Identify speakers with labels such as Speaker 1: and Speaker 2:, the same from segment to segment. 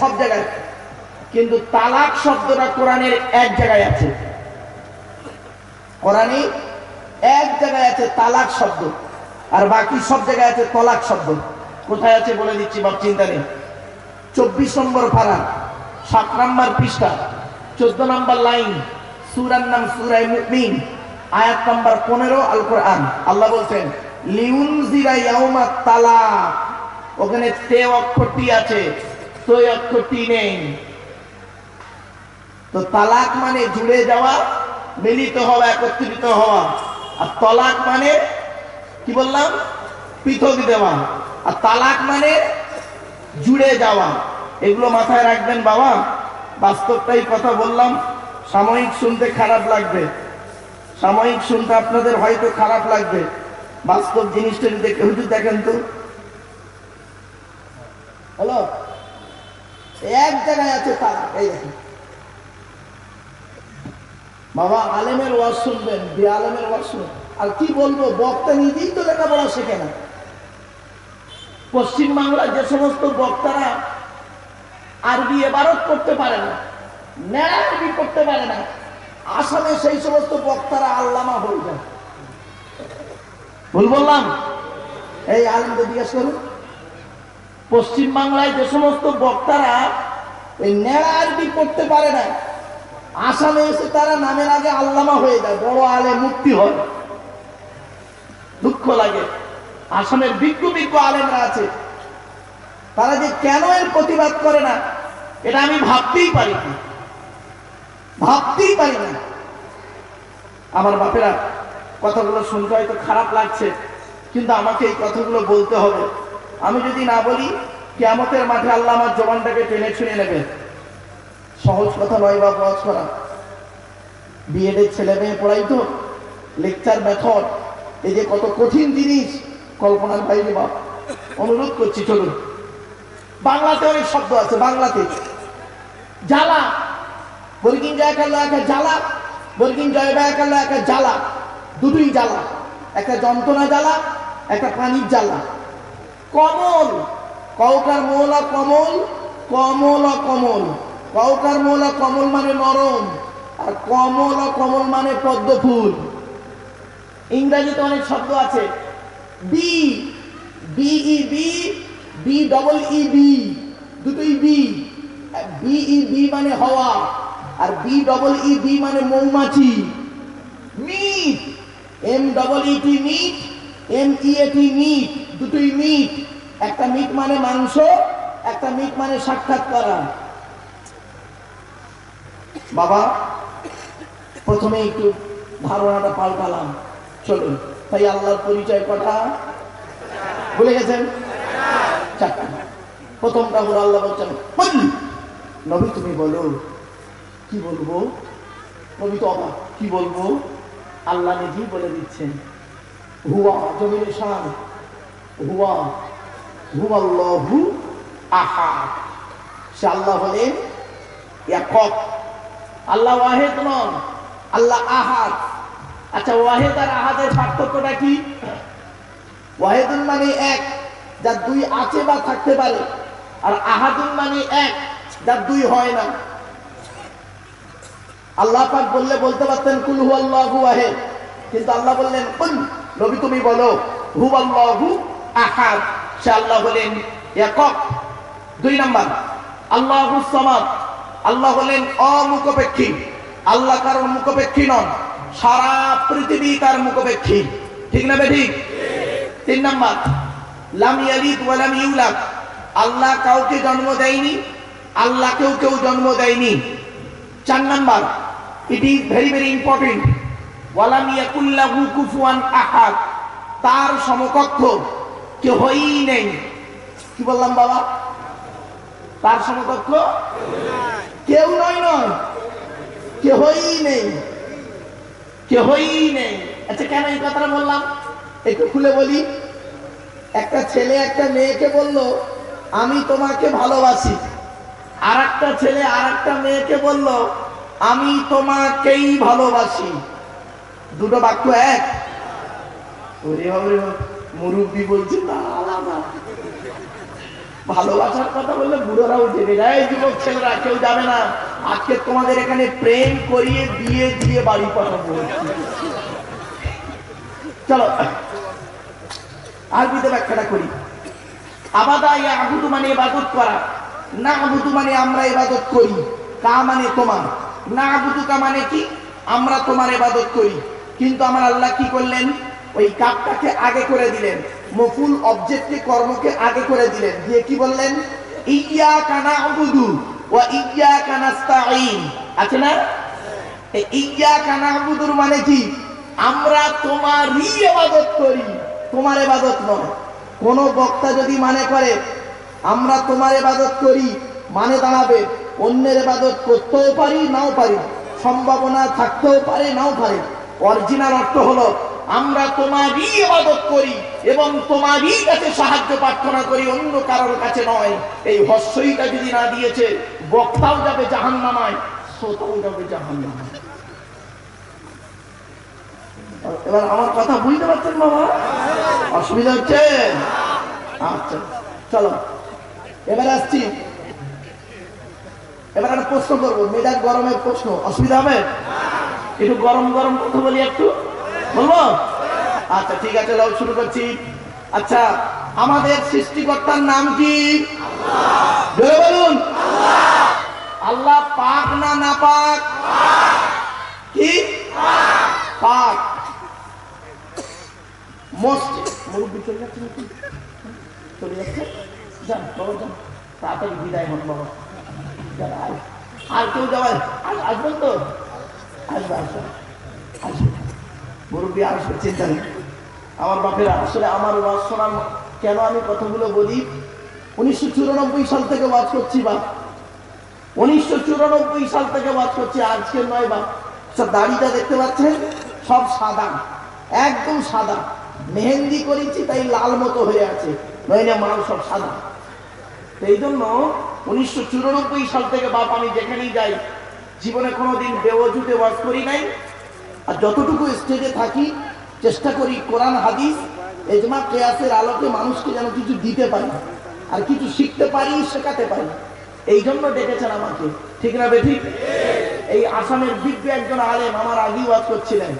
Speaker 1: সব জায়গায় কিন্তু তালাক শব্দটা কোরআনের এক জায়গায় আছে। কোরআনে এক জায়গায় আছে তালাক শব্দ, আর বাকি সব জায়গায় আছে তলাক শব্দ। কোথায় আছে বলে দিচ্ছি, বাপ, চিন্তা নেই। চব্বিশ নম্বর পারা, সাত নম্বর পৃষ্ঠা, চোদ্দ নম্বর লাইন, সুরার নাম সুরাই মুমিন, আয়াত নম্বর পনেরো আল কোরআন আল্লাহ বলছেন লিউন জিরা ইয়াউমা তালাক। ওখানে তে অক্ষরটি আছে তো অক্ষরটি নেই। তো তালাক মানে জুড়ে যাওয়া, মিলিত হওয়া, একত্রিত হওয়া। আর তলাক মানে কি বললাম? পৃথক দেওয়া। আর তালাক মানে জুড়ে যাওয়া। এগুলো মাথায় রাখবেন বাবা। বাস্তবটাই কথা বললাম। সাময়িক শুনতে খারাপ লাগবে। সাময়িক শুনতে আপনাদের হয়তো খারাপ লাগবে। বাস্তব জিনিসটা যদি দেখে দেখেন তো। হ্যালো? এক জায়গায় আছে তালাক এই বাবা, আলেমের ওয়াজ শুনবেন, বে আলেমের ওয়াজ শুনবেন। আর কি বলব, বক্তা নিজেই তো লেখাপড়া শেখে না। পশ্চিম বাংলায় যে সমস্ত বক্তারা আরবি এবারত করতে পারে না ন্যাড়া আরবি করতে পারে না, আসামে সেই সমস্ত বক্তারা আল্লামা হয়ে যায়। ভুল বললাম? এই আলমকে জিজ্ঞেস করুন। পশ্চিম বাংলায় যে সমস্ত বক্তারা ওই ন্যাড়া আরবি করতে পারে না, আসামে এসে তারা নামের আগে আল্লামা হয়ে যায়, বড় আলে মুক্তি হয়। দুঃখ লাগে। আসামের বিজ্ঞ বিজ্ঞ আলেমরা আছে। তারা যে কেন এর প্রতিবাদ করে না, এটা আমি ভাবতেই পারি ভাবতেই পারি না। আমার বাপেরা কথাগুলো শুনতে হয়তো খারাপ লাগছে, কিন্তু আমাকে এই কথাগুলো বলতে হবে। আমি যদি না বলি কেমতের মাঠে আল্লাহ আমার জবানটাকে টেনে ছুঁয়ে নেবে সহজ কথা নয় বা বজ করা। বিএডের ছেলে মেয়ে পড়াই তো লেকচার মেথড এই যে কত কঠিন জিনিস, কল্পনার বাইরে বাপ। অনুরোধ করছি, চলুন। বাংলাতে অনেক শব্দ আছে, বাংলাতে। জ্বালা। জয় কাল্লা একটা জ্বালা। ব্যয় কাল্লা একটা জ্বালা। দুটোই জ্বালা। একটা যন্ত্রণা জ্বালা, একটা পানির জ্বালা। কমল কৌকার মৌলা কমল কমল কমল। কৌকার মৌলা কমল মানে নরম, আর কমল কমল মানে পদ্ম ফুল ইংরাজিতে অনেক শব্দ আছে। Be B E be B double E bee দুটোই বি বিই বি মানে হওয়া, আর বি ডবল ই বি মানে মৌমাছি। Meet M double E T meat M E A T meat দুটোই মিট। একটা মিট মানে মাংস একটা মিট মানে সাক্ষাৎ করা বাবা প্রথমে একটু ধারণাটা পাল্টালাম। চলুন তাই আল্লাহর পরিচয় কটা? ভুলে গেছেন? চারটা। প্রথমটা হলো আল্লাহ বলছেন "বল, নবী তুমি বলো কি বলব? নবী তো অবাক কি বলব? আল্লাহ নিজেই বলে দিচ্ছেন হুয়া আল্লাহ একক আল্লাহ ওয়াহেদ আল্লাহ আচ্ছা ওয়াহেদ আর আহাদের পার্থক্যটা কি? ওয়াহেদুল মানে এক, যার দুই আছে বা থাকতে পারে। আর আহাদুল মানে এক, যার দুই হয় না। আল্লাহ পাক বললে বলতে পারতেন, কুল হু আল্লাহু কিন্তু আল্লাহ বললেন নবী তুমি বলো হু আল্লাহু আহাদ সে আল্লাহ বলেন একক। দুই নাম্বার আল্লাহু সামাদ আল্লাহ হলেন অমুখপেক্ষী। আল্লাহ কারোর মুখপেক্ষী নন সারা পৃথিবী তার মুখপেক্ষী। ঠিক না বে ঠিক। তিন নাম্বার লাম ইয়ালিদ ওয়া লাম ইউলাদ আল্লাহ কাউকে জন্ম দেয়নি আল্লাহ কেউ কেউ জন্ম দেয়নি। চার number it is very very important তার সমকক্ষ কেউই নেই। কি বললাম বাবা? তার সমকক্ষ কেউ নয় নয়। কেহই নেই। কেহই নেই। আচ্ছা কেন এই কথাটা বললাম? একটু খুলে বলি। একটা ছেলে একটা মেয়েকে বলল, আমি তোমাকে ভালোবাসি। আর একটা ছেলে আর একটা মেয়েকে বলল, আমি তোমাকেই ভালোবাসি। দুটো বাক্য এক। মুরব্বী বলছে, না ভালোবাসার কথা বললে বুড়োরা উঠে গেছে এই যুবক ছেলেরা, কেউ যাবে না। আজকে তোমাদের এখানে প্রেম করিয়ে দিয়ে দিয়ে বাড়ি পাঠাবো। চলো ব্যাখ্যাটা করি। আবাদা ইয়া মানে ইবাদত করা। না আবুদু মানে আমরা ইবাদত করি কা মানে তোমার। না আবুদু কা মানে কি? আমরা তোমার ইবাদত করি। কিন্তু আমার আল্লাহ কি করলেন? ওই কাপটাকে আগে করে দিলেন। মফুল অবজেক্টকে কর্মকে আগে করে দিলেন। দিয়ে কি বললেন? ইয়া কানা আবুদু ও ইয়া কানাস্তাইন আছে না? ইয়া কানা আবুদুর মানে কি? আমরা তোমারই ইবাদত করি, তোমার ইবাদত নয়। কোন বক্তা যদি মানে করে, আমরা তোমার ইবাদত করি মানে দাঁড়াবে, অন্যের ইবাদত করতেও পারি, নাও পারি। সম্ভাবনা থাকতেও পারে, নাও পারে। অরিজিনাল অর্থ হলো, আমরা তোমারই ইবাদত করি এবং তোমারই কাছে সাহায্য প্রার্থনা করি, অন্য কারোর কাছে নয়। এই হস্যইটা যদি না দিয়েছে, বক্তাও যাবে জাহান্নামায়, শ্রোতাও যাবে জাহান্নামায়। এবার আমার কথা বুঝতে পারছেন বাবা? অসুবিধা হচ্ছে? আচ্ছা চলো। এবার আসছি। এবার একটা প্রশ্ন করব, মেজাজ গরমের প্রশ্ন। অসুবিধা হবে? একটু গরম গরম কথা বলি একটু? বলব? আচ্ছা ঠিক আছে যাও শুরু করছি। আচ্ছা আমাদের সৃষ্টিকর্তার নাম কি? বলুন। আল্লাহ পাক না না পাক? কি? পাক। মসজিদ মুরব্বী চলে যাচ্ছে চলে যাচ্ছে? যান বাবা যান। তাড়াতাড়ি বিদায় হন বাবা। আর- কেউ যাওয়ার আস- আসবেন তো? আসবে আসবে আসবে মুরব্বী আসবে চিন্তা নেই। আমার বাপের আসলে আমার ওয়াজ শোনার কেন আমি কথাগুলো বলি? উনিশশো চুরানব্বই সাল থেকে ওয়াজ করছি বা উনিশশো চুরানব্বই সাল থেকে ওয়াজ করছি, আজকে নয় বা দাড়িটা দেখতে পাচ্ছেন? সব সাদা, একদম সাদা। মেহেন্দি করেছি, তাই লাল মতো হয়ে আছে। নইলে মাল সব সাদা। এই জন্য উনিশশো চুরানব্বই সাল থেকে বাপ আমি যেখানেই যাই জীবনে কোনোদিন বেওজুতে ওয়াজ করি নাই। আর যতটুকু স্টেজে থাকি, চেষ্টা করি কোরআন, হাদিস, এজমা, কেয়াসের আলোকে মানুষকে যেন কিছু দিতে পারি, আর কিছু শিখতে পারি, শেখাতে পারি। এই জন্য ডেকেছেন আমাকে। ঠিক না বেঠিক? এই আসামের বিজ্ঞ একজন আলেম আমার আগেই ওয়াজ করছিলেন।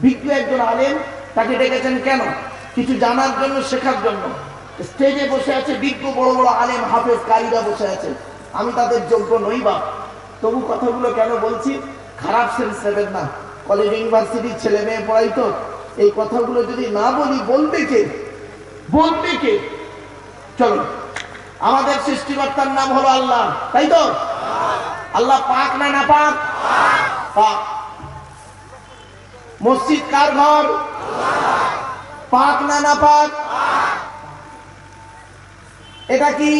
Speaker 1: বিজ্ঞ একজন আলেম, তাকে ডেকেছেন কেন? কিছু জানার জন্য, শেখার জন্য। স্টেজে বসে আছে বিজ্ঞ বড় বড় আলেম হাফেজ কারিরা বসে আছে। আমি তাদের যোগ্য নই বা তবু কথাগুলো কেন বলছি? খারাপ সেন্স নেবেন না। কলেজ ইউনিভার্সিটির ছেলে মেয়ে পড়াই তো। এই কথাগুলো যদি না বলি, বলবে কে? বলবে কে? চলো। আমাদের সৃষ্টিকর্তার নাম হলো আল্লাহ, তাই তো? আল্লাহ পাক না না পাক? পাক। মসজিদ কার ঘর? পাক না না পাক? এটা কি?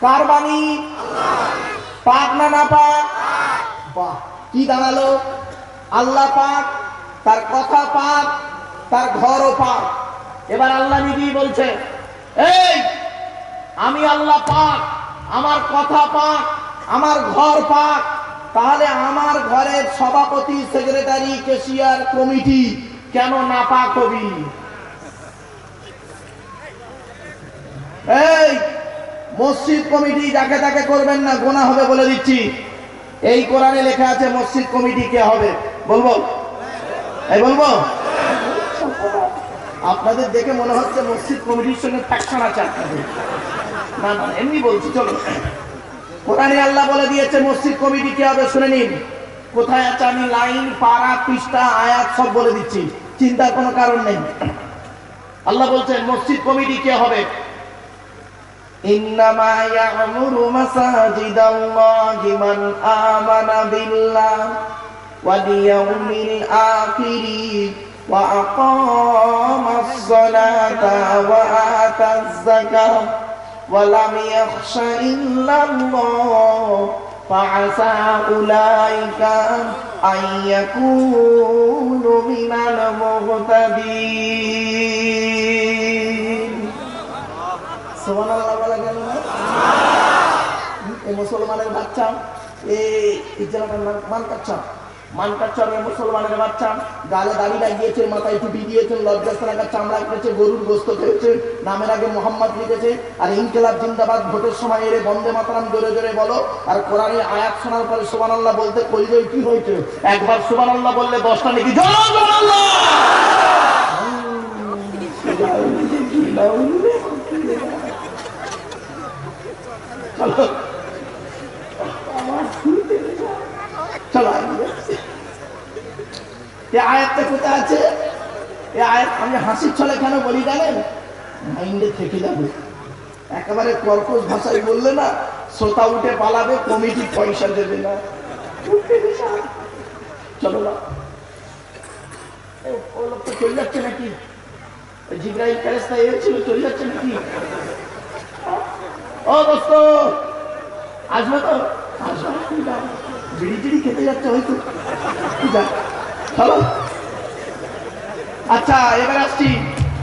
Speaker 1: কার বাণী? পাক না না পাক? কি দাঁড়াল? আল্লাহ পাক, তার কথা পাক, তার ঘরও পাক। এবার আল্লাহ নিজেই বলছে, এই, আমি আল্লাহ পাক, আমার কথা পাক, আমার ঘর পাক। তাহলে আমার ঘরের সভাপতি, সেক্রেটারি কেশিয়ার কমিটি কেন না পাক হবি এই মসজিদ কমিটি যাকে তাকে করবেন না, গোনা হবে বলে দিচ্ছি। এই কোরআনে লেখা আছে, মসজিদ কমিটি কে হবে? বলব? বলব? আপনাদের দেখে মনে হচ্ছে মসজিদ কমিটির সঙ্গে ফ্যাকশন আছে না না, এমনি বলছি, চলো। কোরআনে আল্লাহ বলে দিয়েছে, মসজিদ কমিটি কে হবে? শুনে নিন। কোথায় আছে আমি লাইন পাড়া পৃষ্ঠা, আয়াত সব বলে দিচ্ছি। চিন্তার কোনো কারণ নেই। আল্লাহ বলছেন, মসজিদ কমিটি কে হবে? إنما يعمر مساجد الله من آمن بالله واليوم الآخر وأقام الصلاة وآتى الزكاة ولم يخش إلا الله فعسى أولئك أن يكونوا من المهتدين. سبحان الله. মুসলমানের বাচ্চা এই জেলাটার নাম মানকাচ্ছা মানকাচরের মুসলমানের বাচ্চা গালে দাড়ি লাগিয়েছে মাথায় টুপি দিয়েছেন লজ্জাস্থানাকার চামড়া কেটেছে গরুর গোস্ত খেয়েছে নামের আগে মোহাম্মদ লিখেছে আর ইনকেলাব জিন্দাবাদ ভোটের সময় এরে বন্দে মাতারাম জোরে জোরে বলো আর কোরআনের আয়াত শোনার পরে সুবান আল্লাহ বলতে কলিজয় কি হয়েছে? একবার সুবান আল্লাহ বললে দশটা নাকি জয় সুবহান আল্লাহ! চলো চলো এ আয়াতটা কোথায় আছে? এ আয়াত আমি হাসির ছলে কেন বলি জানেন? মাইন্ডে থেকে যাবে। একেবারে কর্কশ ভাষায় বললে না, শ্রোতা উঠে পালাবে, কমিটি পয়সা দেবে না। চলো না। চলে যাচ্ছে নাকি? জিব্রাইল ফেরেস্তা এসেছিল চলে যাচ্ছে নাকি? ও দোস্ত, আসবে তো? আসবে। বিড়ি টিড়ি খেতে যাচ্ছে হয়তো। চলো আচ্ছা এবার আসছি।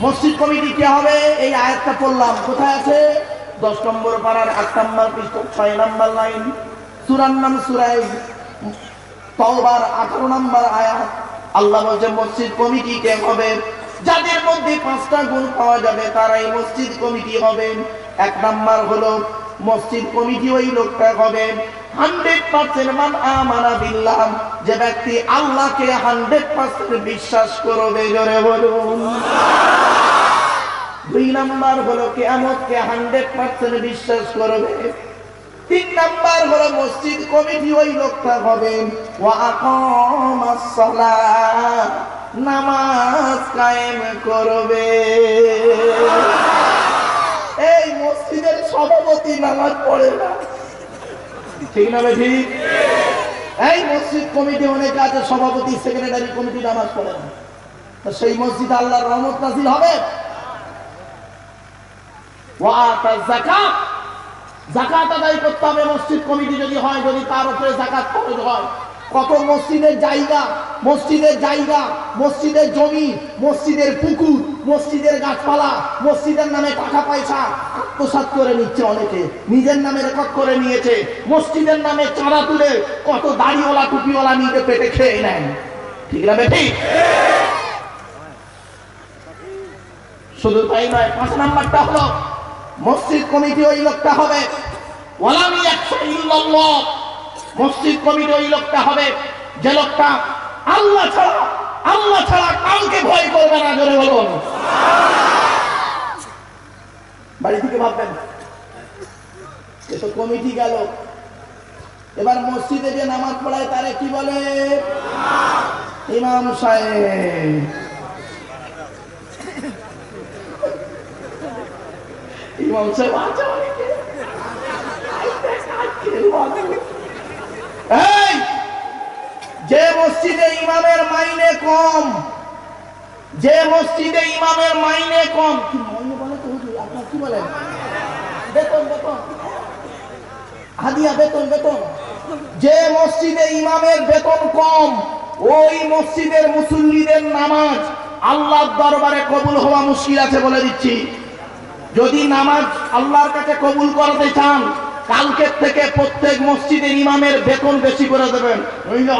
Speaker 1: মসজিদ কমিটি কে হবে? এই আয়াতটা পড়লাম। কোথায় আছে? দশ নম্বর পাড়ার আট নম্বর ছয় নম্বর লাইন। সুরার নাম সুরাই। তওবার আঠারো নম্বর আয়াত। আল্লাহ বলছে, মসজিদ কমিটি কে হবে? যাদের মধ্যে পাঁচটা গুণ পাওয়া যাবে, তারাই মসজিদ কমিটি হবেন এক নাম্বার হলো মসজিদ কমিটি ওই লোকটা হবে। হান্ড্রেড পার্সেন্ট মান আমানা বিল্লাহ। যে ব্যক্তি আল্লাহকে হান্ড্রেড পার্সেন্ট বিশ্বাস করবে, জোরে বলুন। দুই নাম্বার হলো কেয়ামতকে হান্ড্রেড পার্সেন্ট বিশ্বাস করবে। তিন নাম্বার হলো মসজিদ কমিটি ওই লোকটা হবেন নামাজ কায়েম করবে। এই মসজিদের সভাপতি নামাজ পড়ে না। ঠিক না ঠিক? এই মসজিদ কমিটি অনেক আছে, সভাপতি, সেক্রেটারি কমিটি নামাজ পড়ে না। সেই মসজিদ আল্লাহর রহমত নাজিল হবে? জাকাত আদায় করতে হবে মসজিদ কমিটি যদি হয়, যদি তার উপরে জাকাত খরচ হয়। কত মসজিদের জায়গা মসজিদের জায়গা, মসজিদের জমি, মসজিদের পুকুর, মসজিদের গাছপালা, মসজিদের নামে টাকা পয়সা, আত্মসাৎ করে নিচ্ছে অনেকে, নিজের নামে রেকর্ড করে নিয়েছে, মসজিদের নামে চাঁদা তুলে কত দাড়িওয়ালা, টুপিওয়ালা নিজে পেটে খেয়ে নেন। ঠিক না বেঠিক শুধু তাই নয়, পাঁচ নাম্বারটা হলো, মসজিদ কমিটি ওই লোকটা হবে। ওয়ালামি একশো ইল্লাল্লাহ। মসজিদ কমিটি ওই লোকটা হবে। যে লোকটা আল্লাহ ছাড়া আল্লাহ ছাড়া কাউকে ভয় করবে না, জোরে বলুন বাড়ি থেকে ভাববেন এ তো কমিটি গেল। এবার মসজিদে যে নামাজ পড়ায় তারে কি বলে? ইমাম সাহেব। ইমাম সাহেব আছে অনেকে। এই যে মসজিদে ইমামের মাইনে কম। যে মসজিদে ইমামের মাইনে কম। কি বলেন? বেতন বেতন। হাদিয়া, বেতন বেতন। যে মসজিদে ইমামের বেতন কম, ওই মসজিদের মুসল্লিদের নামাজ আল্লাহর দরবারে কবুল হওয়া মুশকিল আছে বলে দিচ্ছি। যদি নামাজ আল্লাহর কাছে কবুল করতে চান কালকের থেকে প্রত্যেক মসজিদের ইমামের বেতন বেশি করে দেবেন। নইলে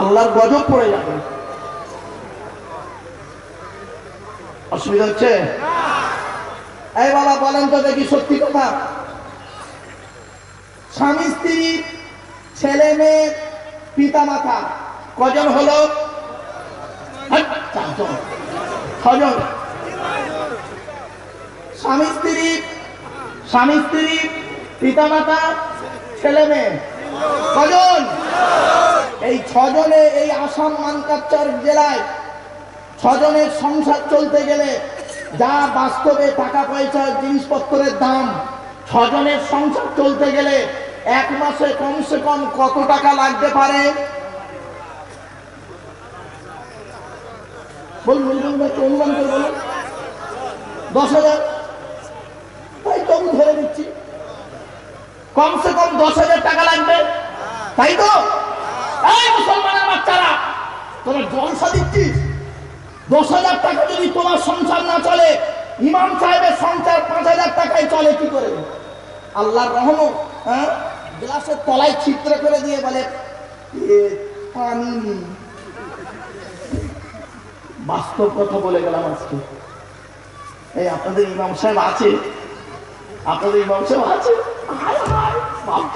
Speaker 1: আল্লাহর গজব পড়ে যাবে। অসুবিধা হচ্ছে? এই বাবা বলেন তো দেখি সত্যি কথা। স্বামী, স্ত্রী, ছেলে, মেয়ে পিতা মাতা কজন হলো? চারজন। ছজন। স্বামী স্ত্রী স্বামী স্ত্রী পিতা মাতা ছেলে মেয়ে। এই ছজনে এই আসাম মানকাচ্চার জেলায় ছজনের সংসার চলতে গেলে যা বাস্তবে টাকা পয়সা জিনিসপত্রের দাম, ছজনের সংসার চলতে গেলে এক মাসে কমসে কম কত টাকা লাগতে পারে? বলুন বলুন। দশ হাজার। তাই তো আমি ধরে দিচ্ছি কমসে কম দশ হাজার টাকা লাগবে। তাই তো? এই মুসলমানের বাচ্চারা তোরা জলসা দিচ্ছিস? দশ হাজার টাকা যদি তোমার সংসার না চলে ইমাম সাহেবের সংসার পাঁচ হাজার টাকায় চলে কি করে? আল্লাহর রহমত হ্যাঁ? গ্লাসের তলায় ছিদ্র করে দিয়ে বলে "এ, পানি বাস্তব কথা বলে গেলাম আজকে। এই আপনাদের ইমাম সাহেব আছে? আপনাদের সাহেব আছে?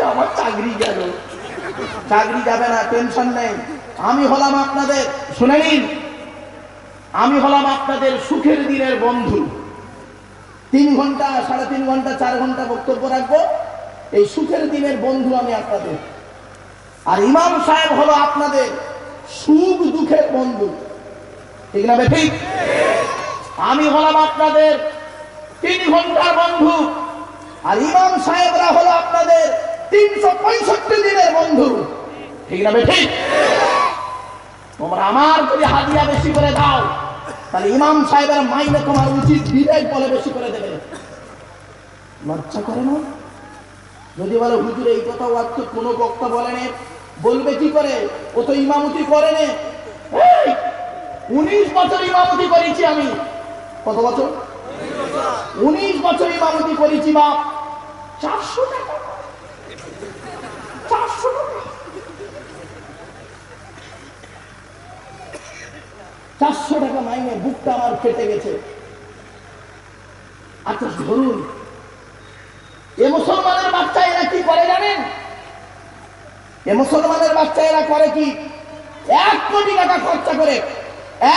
Speaker 1: আমার চাকরি গেল। চাকরি যাবে না টেনশন নেই। আমি হলাম আপনাদের শুনে নিন। আমি হলাম আপনাদের সুখের দিনের বন্ধু। তিন ঘণ্টা সাড়ে তিন ঘণ্টা চার ঘণ্টা বক্তব্য রাখব। এই সুখের দিনের বন্ধু আমি আপনাদের। আর ইমাম সাহেব হলো আপনাদের সুখ দুঃখের বন্ধু। ঠিক না ঠিক? আমি হলাম আপনাদের তিন ঘণ্টার বন্ধু। আর ইমাম সাহেবরা হলো আপনাদের তিনশো পঁয়ষট্টি দিনের বন্ধু। ঠিক না ঠিক তোমরা আমার যদি হাদিয়া বেশি করে দাও তাহলে ইমাম সাহেবের মাইনে তোমার উচিত বিদায় বলে বেশি করে দেবে। লজ্জা করে না? যদি বলে হুজুর এই কথা ও আজকে কোনো বক্তা বলেনি বলবে কি করে? ও তো ইমামতি করেনি এই, উনিশ বছর ইমামতি করেছি আমি। কত বছর? উনিশ বছর ইমামতি করেছি বাপ। চারশো টাকা। চারশো টাকা। চারশো টাকা মাইনে বুকটা আমার ফেটে গেছে। আচ্ছা ধরুন, এ মুসলমানের বাচ্চা এরা কি করে জানেন? এ মুসলমানের বাচ্চা এরা করে কি? এক কোটি টাকা খরচা করে,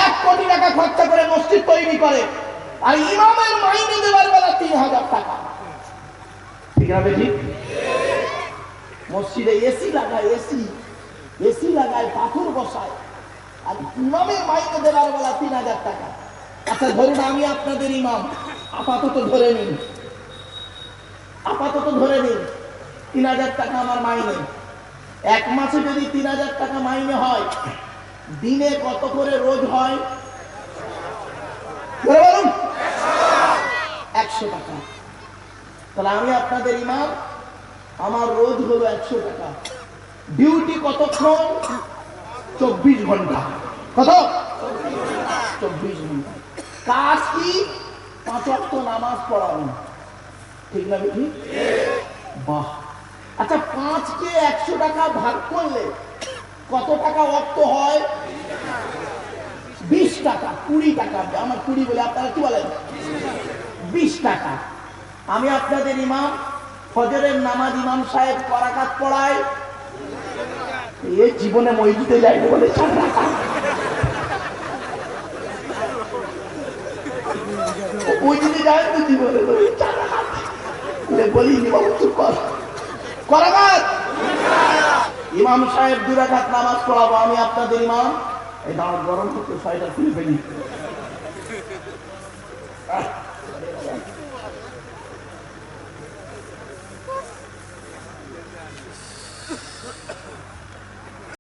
Speaker 1: এক কোটি টাকা খরচা করে মসজিদ তৈরি করে, আর ইমামের মাইনে দেওয়ার বেলা তিন হাজার টাকা। মসজিদে এসি লাগায় এসি এসি লাগায়, পাথর বসায়। আর ইমামের মাইনে দেওয়ার বেলা তিন হাজার টাকা। আচ্ছা ধরুন আমি আপনাদের ইমাম। আপাতত ধরে নিন। আপাতত ধরে নিন। তিন হাজার টাকা আমার মাইনে। এক মাসে যদি তিন হাজার টাকা মাইনে হয়, দিনে কত করে রোজ হয়? একশো টাকা। তাহলে আমি আপনাদের ইমাম, আমার রোজ হলো একশো টাকা। ডিউটি কতক্ষণ? চব্বিশ ঘণ্টা। কত? চব্বিশ ঘণ্টা। কাজ কি? পাঁচ অক্ট নামাজ পড়ানো। ঠিক না ঠিক বাহ। আচ্ছা পাঁচকে একশো টাকা ভাগ করলে কত টাকা অক্ত হয়? বিশ টাকা, কুড়ি টাকা। আমার কুড়ি বলে আপনারা কি বলেন? বিশ টাকা। আমি আপনাদের ইমাম, ফজরের নামাজ ইমাম সাহেব করাকাত পড়ায় এ জীবনে মসজিদে যায়নি বলে। যায় তো জীবনে বলে। করাকাত! ইমাম সাহেব দুরাঘাত নামাজ পড়াবো, আমি আপনাদের ইমাম। এই দাঁড়ান গরম করতে ছয়টা খুলে ফেলি।